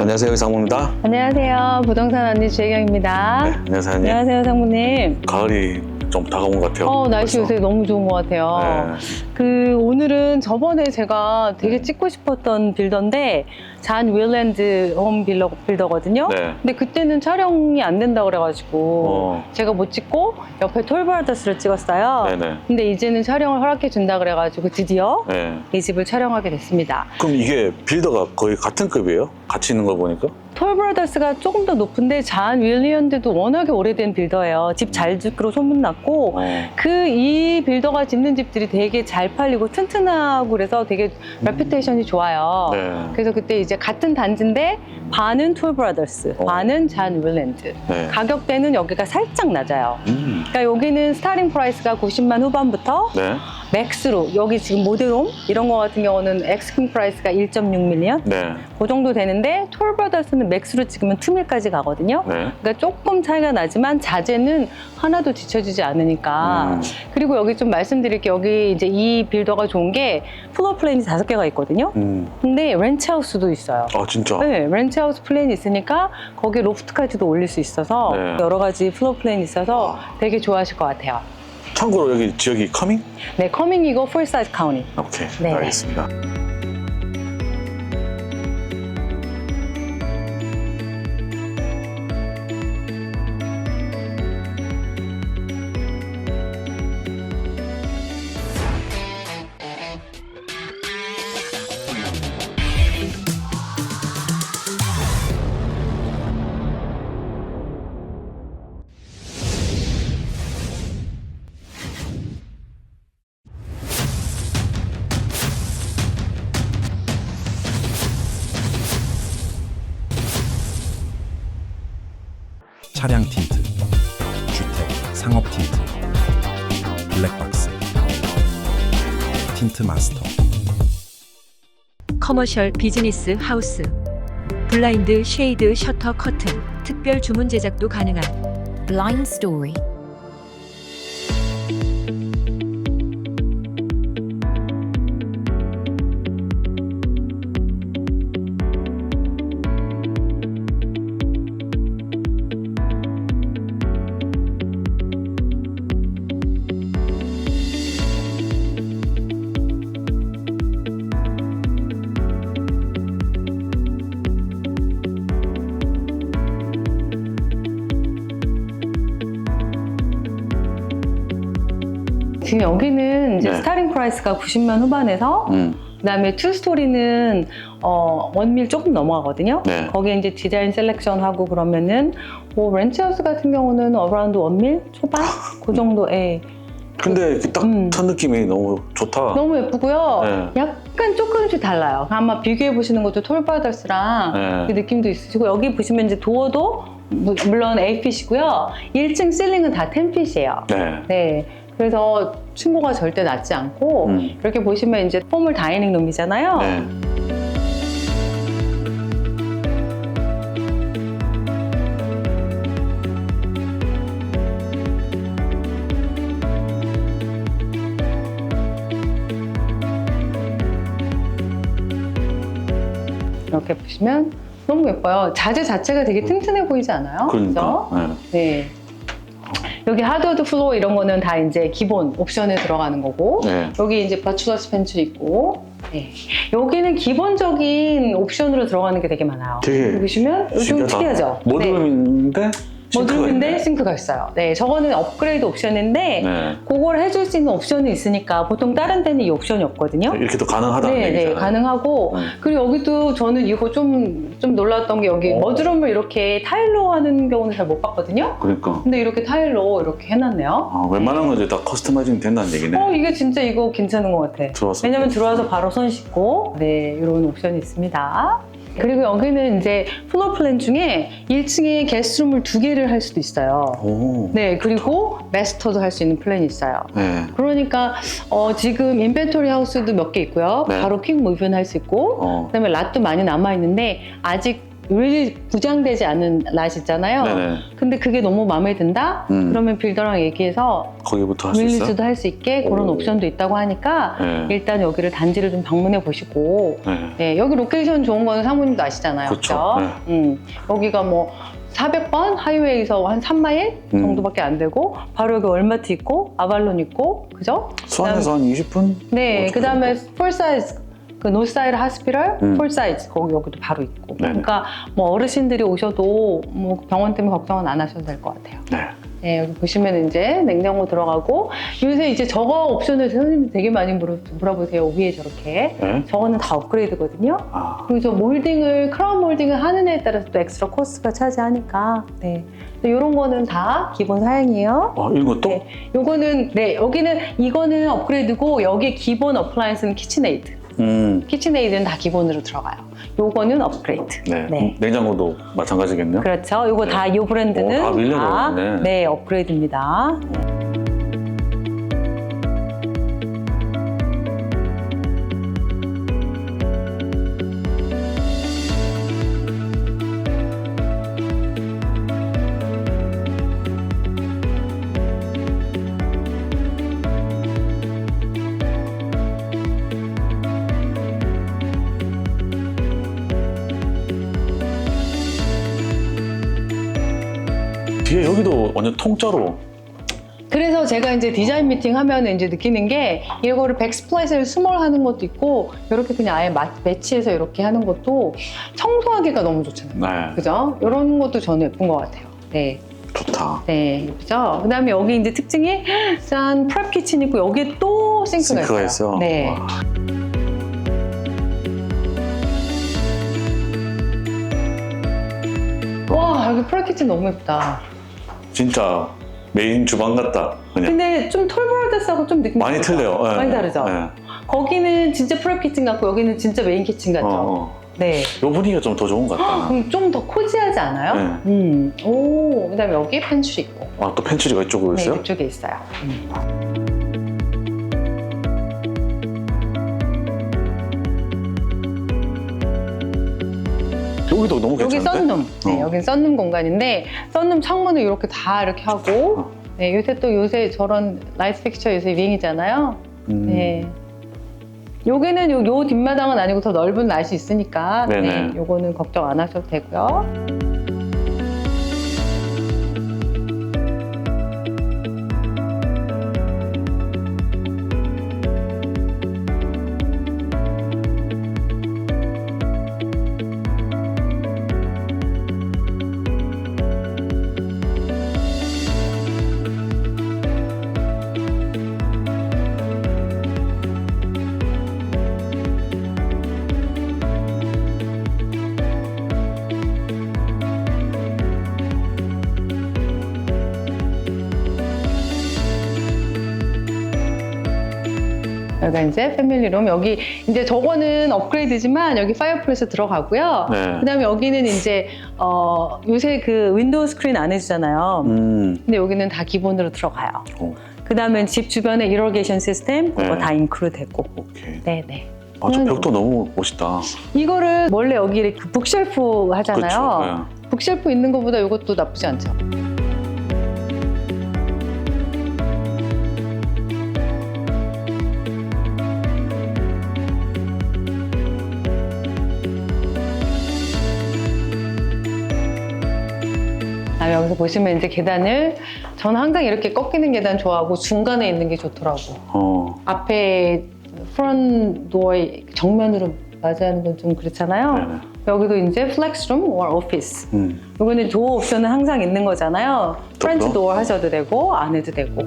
안녕하세요 이상무입니다. 안녕하세요. 부동산 언니 주혜경입니다. 네, 안녕하세요. 안녕. 안녕하세요, 상무님. 가을이 좀 다가온 것 같아요. 어, 날씨 벌써. 요새 너무 좋은 것 같아요. 네. 그, 오늘은 저번에 제가 되게 네. 찍고 싶었던 빌더인데, 잔 윌랜드 홈 빌더, 빌더거든요. 네. 근데 그때는 촬영이 안 된다 그래가지고, 어. 제가 못 찍고, 옆에 톨브라더스를 찍었어요. 네네. 근데 이제는 촬영을 허락해 준다 그래가지고, 드디어 네. 이 집을 촬영하게 됐습니다. 그럼 이게 빌더가 거의 같은 급이에요? 같이 있는 걸 보니까? 톨브라더스가 조금 더 높은데 잔 윌리언드도 워낙에 오래된 빌더예요. 집 잘 짓기로 소문났고 어. 그이 빌더가 짓는 집들이 되게 잘 팔리고 튼튼하고 그래서 되게 레퓨테이션이 좋아요. 네. 그래서 그때 이제 같은 단지인데 반은 톨브라더스, 어. 반은 잔 윌랜드. 네. 가격대는 여기가 살짝 낮아요. 음. 그러니까 여기는 스타팅 프라이스가 90만 후반부터 네. 맥스로 여기 지금 모델홈 이런 거 같은 경우는 엑스킹 프라이스가 1.6밀리언 네. 그 정도 되는데 톨브라더스는 맥스로 찍으면 2밀까지 가거든요. 네. 그러니까 조금 차이가 나지만 자재는 하나도 뒤처지지 않으니까. 음. 그리고 여기 좀 말씀드릴 게 여기 이제 이 빌더가 좋은 게 플로어 플랜이 다섯 개가 있거든요. 음. 근데 렌치하우스도 있어요. 아 진짜. 네, 렌치하우스 플랜이 있으니까 거기 로프트까지도 올릴 수 있어서 네. 여러 가지 플로어 플랜이 있어서 되게 좋아하실 것 같아요. 참고로 여기 지역이 커밍? 네, 커밍이고 풀 사이즈 카운티. 오케이. 네. 알겠습니다. 틴트 마스터. 커머셜 비즈니스 하우스 블라인드 쉐이드 셔터 커튼 특별 주문 제작도 가능한 Blind Story. 지금 여기는 이제 네. 스타팅 프라이스가 90만 후반에서 음. 그다음에 투 스토리는 어 원밀 조금 넘어가거든요. 네. 거기에 이제 디자인 셀렉션 하고 그러면은 뭐 렌치하우스 같은 경우는 어라운드 원밀 초반 그 정도에 근데 딱 음. 첫 느낌이 너무 좋다. 너무 예쁘고요. 네. 약간 조금씩 달라요. 아마 비교해 보시는 것도 톨브라더스랑 네. 그 느낌도 있으시고 여기 보시면 이제 도어도 무- 물론 8핏이고요. 1층 실링은 다 10핏이에요. 네. 네. 그래서 층고가 절대 낮지 않고 음. 이렇게 보시면 이제 포물 다이닝 룸이잖아요. 네. 이렇게 보시면 너무 예뻐요. 자재 자체가 되게 튼튼해 보이지 않아요? 그러니까. 그죠? 네. 네. 여기 하드워드 플로어 이런 거는 다 이제 기본 옵션에 들어가는 거고 네. 여기 이제 버추러스 펜츠 있고 네. 여기는 기본적인 옵션으로 들어가는 게 되게 많아요. 되게 여기 보시면 좀 신기하다. 특이하죠? 네. 모드룸인데 싱크가 모듈인데 있네. 싱크가 있어요. 네, 저거는 업그레이드 옵션인데 네. 그걸 해줄 수 있는 옵션이 있으니까 보통 다른 데는 이 옵션이 없거든요. 이렇게도 가능하다는 네, 네, 얘기잖아요. 가능하고 음. 그리고 여기도 저는 이거 좀, 좀 놀랐던 게 여기 어. 머드룸을 이렇게 타일로 하는 경우는 잘 못 봤거든요. 그러니까. 근데 이렇게 타일로 이렇게 해놨네요. 아, 웬만한 건 이제 다 커스터마이징 된다는 얘기네. 어, 이게 진짜 이거 괜찮은 것 같아. 들어왔어. 왜냐면 들어와서 바로 손 씻고, 네, 이런 옵션이 있습니다. 그리고 여기는 이제 플로어 플랜 중에 1층에 게스트룸을 두 개를 할 수도 있어요. 오. 네, 그리고 마스터도 할 수 있는 플랜이 있어요. 네. 그러니까 어, 지금 인벤토리 하우스도 몇 개 있고요. 네. 바로 퀵 무브는 할 수 있고, 어. 그다음에 랏도 많이 남아 있는데 아직 왜 부장되지 않은 낫 있잖아요. 네네. 근데 그게 너무 마음에 든다? 음. 그러면 빌더랑 얘기해서 거기부터 할 수 있어요? 릴리즈도 할 수 있게 그런 오. 옵션도 있다고 하니까 네. 일단 여기를 단지를 좀 방문해 보시고 네. 네, 여기 로케이션 좋은 거는 사모님도 아시잖아요. 그쵸. 그죠? 음, 여기가 뭐 400번 하이웨이에서 한 3마일 음. 정도밖에 안 되고 바로 여기 월마트 있고 아발론 있고 그죠? 수원에서 한 20분? 네, 어, 그 다음에 정도? 폴사이즈 그 노사이드 하스피럴 음. 폴사이즈 거기 여기도 바로 있고 네네. 그러니까 뭐 어르신들이 오셔도 뭐 병원 때문에 걱정은 안 하셔도 될 것 같아요. 네. 네, 여기 보시면 이제 냉장고 들어가고 요새 이제 저거 옵션을 선생님이 되게 많이 물어, 물어보세요 위에 저렇게 네. 저거는 다 업그레이드거든요. 아, 그래서 몰딩을 크라운 몰딩을 하는 애에 따라서 또 엑스트라 코스트가 차지하니까 네. 이런 거는 다 기본 사양이에요. 어, 이런 것도? 네. 요거는 네 여기는 이거는 업그레이드고 여기 기본 어플라이언스는 키친에이드. 음. 키친에이드는 다 기본으로 들어가요. 요거는 업그레이드. 네. 네. 냉장고도 마찬가지겠네요? 그렇죠. 요거 다이 브랜드는 어, 다 밀려져 다, 있네. 네 업그레이드입니다. 완전 통짜로 그래서 제가 이제 디자인 미팅 하면 이제 느끼는 게 이거를 백스플라이스를 스몰 하는 것도 있고 이렇게 그냥 아예 마- 매치해서 이렇게 하는 것도 청소하기가 너무 좋잖아요. 네. 그죠? 이런 것도 저는 예쁜 것 같아요. 네. 좋다. 네, 예쁘죠? 그 다음에 여기 이제 특징이 짠, 프랩 키친 있고 여기에 또 싱크가, 싱크가 있어요. 있어. 네. 와. 와, 여기 프랩 키친 너무 예쁘다. 진짜 메인 주방 같다. 그냥. 근데 좀 톨보라데스하고 좀 느낌이 많이 다르죠? 틀려요. 네. 많이 다르죠? 네. 거기는 진짜 프랩 키친 같고 여기는 진짜 메인 키친 같죠? 어, 어. 네. 요 분위기가 좀 더 좋은 것 같다. 그럼 좀 더 코지하지 않아요? 네. 음. 오, 그 다음에 여기 펜츄리 있고. 아, 또 펜츄리가 이쪽으로 네, 있어요? 이쪽에 있어요. 음. 여기도 너무 여기 괜찮은데? 썬룸. 네, 어. 여긴 썬룸 공간인데 썬룸 창문을 이렇게 다 이렇게 하고 어. 네, 요새 또 요새 저런 라이트 픽처 요새 유행이잖아요. 음. 네. 요게는 요, 요 뒷마당은 아니고 더 넓은 낫이 있으니까 네, 네 네. 요거는 걱정 안 하셔도 되고요. 여기가 이제 패밀리룸 여기 이제 저거는 업그레이드지만 여기 파이어플레이스 들어가고요. 네. 그다음에 여기는 이제 어, 요새 그 윈도우 스크린 안 해주잖아요. 음. 근데 여기는 다 기본으로 들어가요. 오, 그다음에 집 주변에 이러게이션 시스템 그거 네. 다 인크루 되고. 오케이. 네 네. 아, 저 벽도 너무 멋있다. 이거를 원래 여기 이렇게 북쉘프 하잖아요. 그렇죠. 북쉘프 있는 것보다 이것도 나쁘지 않죠. 보시면 이제 계단을 저는 항상 이렇게 꺾이는 계단 좋아하고 중간에 있는 게 좋더라고. 어. 앞에 프런 도어 정면으로 맞이하는 건 좀 그렇잖아요. 네네. 여기도 이제 플렉스룸 or 오피스. 음. 이거는 도어 옵션은 항상 있는 거잖아요. 프렌치 도어? 도어 하셔도 되고 안 해도 되고.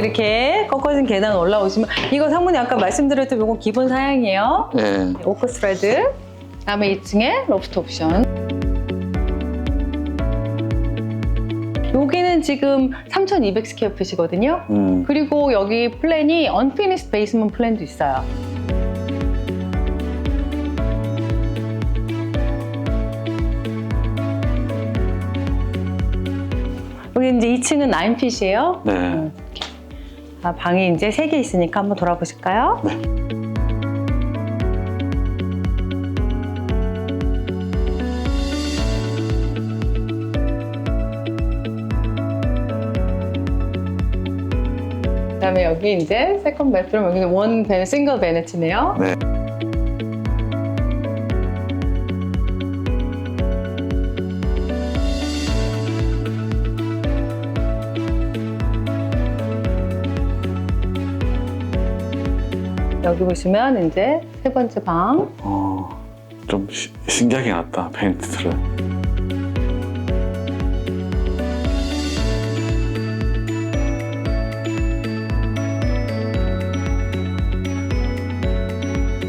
이렇게 꺾어진 계단 올라오시면 이거 상무님 아까 말씀드렸던 이거 기본 사양이에요. 네. 오크 스프레드. 그다음에 2층에 로프트 옵션. 여기는 지금 3,200 스퀘어 핏이거든요. 음. 그리고 여기 플랜이 언피니스 베이스먼 플랜도 있어요. 여기 이제 2층은 9핏이에요. 네. 아, 방이 이제 3개 있으니까 한번 돌아보실까요? 네. 그다음에 여기 이제 세컨 베드룸 여기 원 베, 싱글 베네트네요. 네. 여기 보시면 이제 세 번째 방. 어, 좀 시- 신기하게 났다, 페인트를.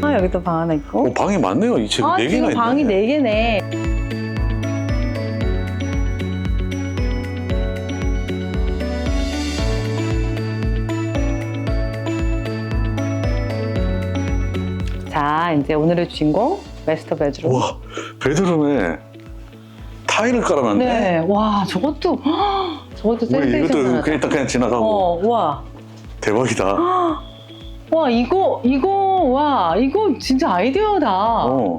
아 여기도 방 하나 있고. 오, 방이 많네요. 이 지금 아네 개나 지금 있네. 방이 네 개네. 자 이제 오늘의 주인공 마스터 베드룸. 와, 베드룸에 타일을 깔아놨네. 네, 와 저것도 저것도 우리 이것도 센세이션하다. 그냥, 그냥 지나가고. 어, 와, 대박이다. 와 이거 이거 와 이거 진짜 아이디어다. 어.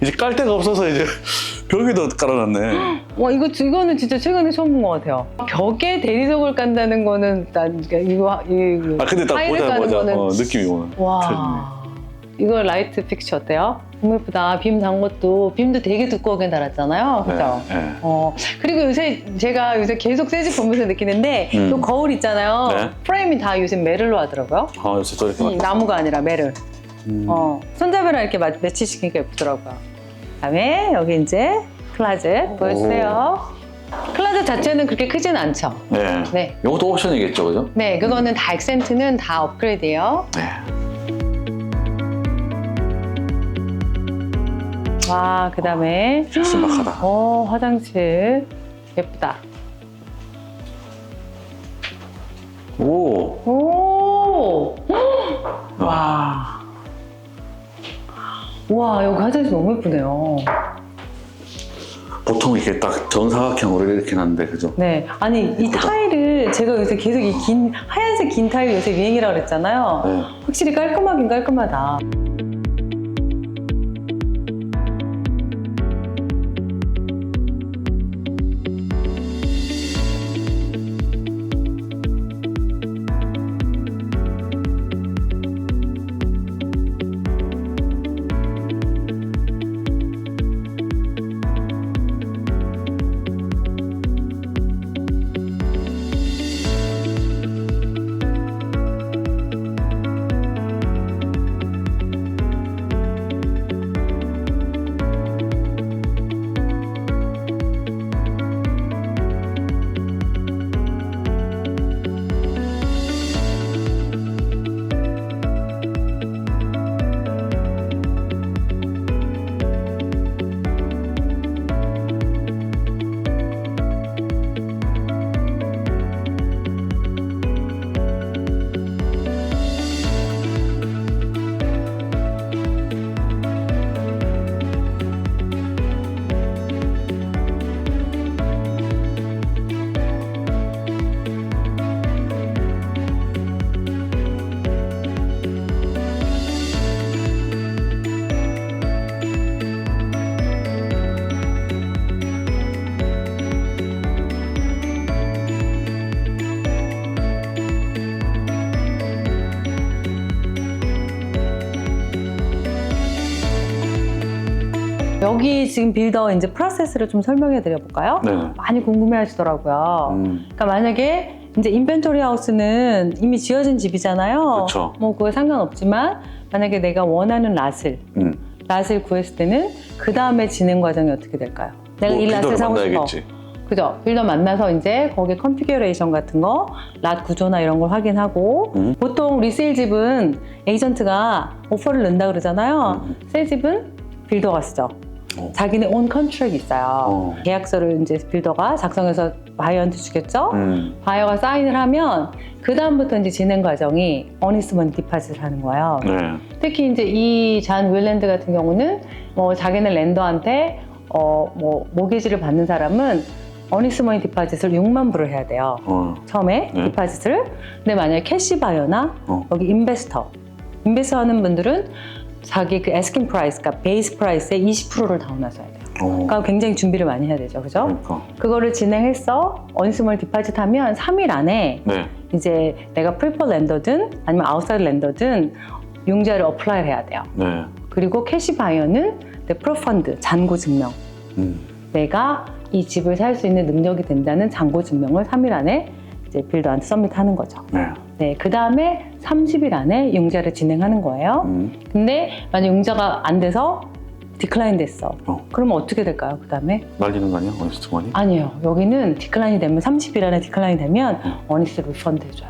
이제 깔 데가 없어서 이제 벽에도 깔아놨네. 와 이거 이거는 진짜 최근에 처음 본 것 같아요. 벽에 대리석을 깐다는 거는 난 이거 이거 아, 근데 딱 타일을 보자마자 까는 거는 어, 느낌이 오네. 와 이거 라이트 픽처 어때요? 너무 예쁘다. 빔 단 것도 빔도 되게 두꺼우게 달았잖아요. 그죠? 네, 네. 어 그리고 요새 제가 요새 계속 새집 보면서 느끼는데 음. 요 거울 있잖아요. 네. 프레임이 다 요새 메를로 하더라고요. 아, 요새 또 이렇게. 음, 나무가 아니라 메를. 음. 어, 손잡이랑 이렇게 마- 매치시키니까 예쁘더라고요. 그다음에 여기 이제 클라젯 보여주세요. 클라젯 자체는 그렇게 크진 않죠. 네. 네. 이것도 옵션이겠죠, 그죠? 네, 그거는 다 액센트는 다 업그레이드예요. 네. 와, 그 다음에 신박하다. 어, 화장실 예쁘다. 오. 오! 와. 와, 여기 화장실 너무 예쁘네요. 보통 이렇게 딱 정사각형으로 이렇게 놨는데, 그죠? 네. 아니, 이 타일을 제가 요새 계속 이 긴, 하얀색 긴 타일 요새 유행이라고 그랬잖아요. 네. 확실히 깔끔하긴 깔끔하다. 여기 지금 빌더 이제 프로세스를 좀 설명해 드려 볼까요? 네. 많이 궁금해 하시더라고요. 음. 그러니까 만약에 이제 인벤토리 하우스는 이미 지어진 집이잖아요. 그쵸. 뭐 그거 상관없지만 만약에 내가 원하는 랏을 음. 랏을 구했을 때는 그 다음에 진행 과정이 어떻게 될까요? 내가 뭐이 빌더를 사고 싶어. 그죠? 빌더 만나서 이제 거기 컨피규레이션 같은 거, 랏 구조나 이런 걸 확인하고 음. 보통 리세일 집은 에이전트가 오퍼를 낸다 그러잖아요. 음. 새 집은 빌더가 쓰죠. 어. 자기네 온 컨트랙이 있어요. 어. 계약서를 이제 빌더가 작성해서 바이어한테 주겠죠. 음. 바이어가 사인을 하면 그 다음부터 이제 진행 과정이 어니스먼 디파짓을 하는 거예요. 네. 특히 이제 이 잔 윌랜드 같은 경우는 뭐 자기네 랜더한테 어 뭐 모기지를 받는 사람은 어니스머니 디파짓을 6만 불을 해야 돼요. 어. 처음에 네. 디파짓을. 근데 만약에 캐시 바이어나 어. 여기 인베스터, 인베스터 하는 분들은 자기 그 에스킹 프라이스, 그러니까 베이스 프라이스의 20%를 다운하셔야 돼요. 어. 그러니까 굉장히 준비를 많이 해야 되죠, 그죠? 그러니까. 그거를 진행해서 어니스머니 디파짓 하면 3일 안에 네. 이제 내가 프리퍼 랜더든 아니면 아웃사이드 랜더든 융자를 어플라이 해야 돼요. 네. 그리고 캐시 바이어는 내 프로펀드 잔고 증명. 음. 내가 이 집을 살 수 있는 능력이 된다는 잔고 증명을 3일 안에 이제 빌더한테 서밋하는 거죠. 네. 네, 그 다음에 30일 안에 융자를 진행하는 거예요. 음. 근데 만약 융자가 안 돼서 디클라인 됐어. 어. 그러면 어떻게 될까요? 그 다음에 날리는 거 아니야? 어니스트 머니? 아니에요. 여기는 디클라인이 되면 30일 안에 디클라인이 되면 음. 어니스 리펀드 해줘요.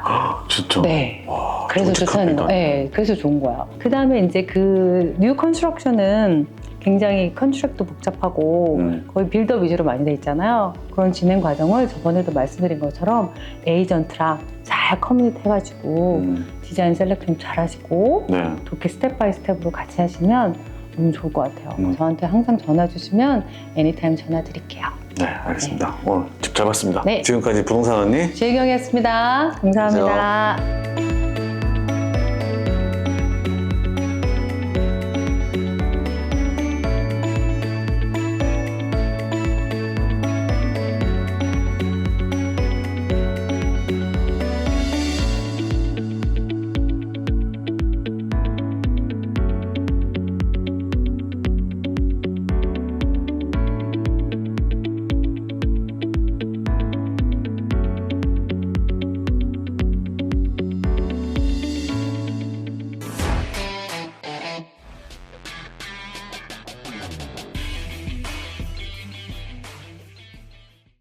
진짜. 네. 와, 그래서 좋다는 거. 네, 그래서 좋은 거야. 그 다음에 이제 그 뉴 컨스트럭션은 굉장히 컨트랙도 복잡하고 음. 거의 빌더 위주로 많이 돼 있잖아요. 그런 진행 과정을 저번에도 말씀드린 것처럼 에이전트랑 잘 커뮤니티 해가지고 음. 디자인 셀렉션 잘 하시고 네. 그렇게 스텝 바이 스텝으로 같이 하시면 너무 좋을 것 같아요. 음. 저한테 항상 전화 주시면 애니타임 전화 드릴게요. 네, 알겠습니다. 오늘 집 잘 봤습니다. 네. 지금까지 부동산 언니 주혜경이었습니다. 감사합니다.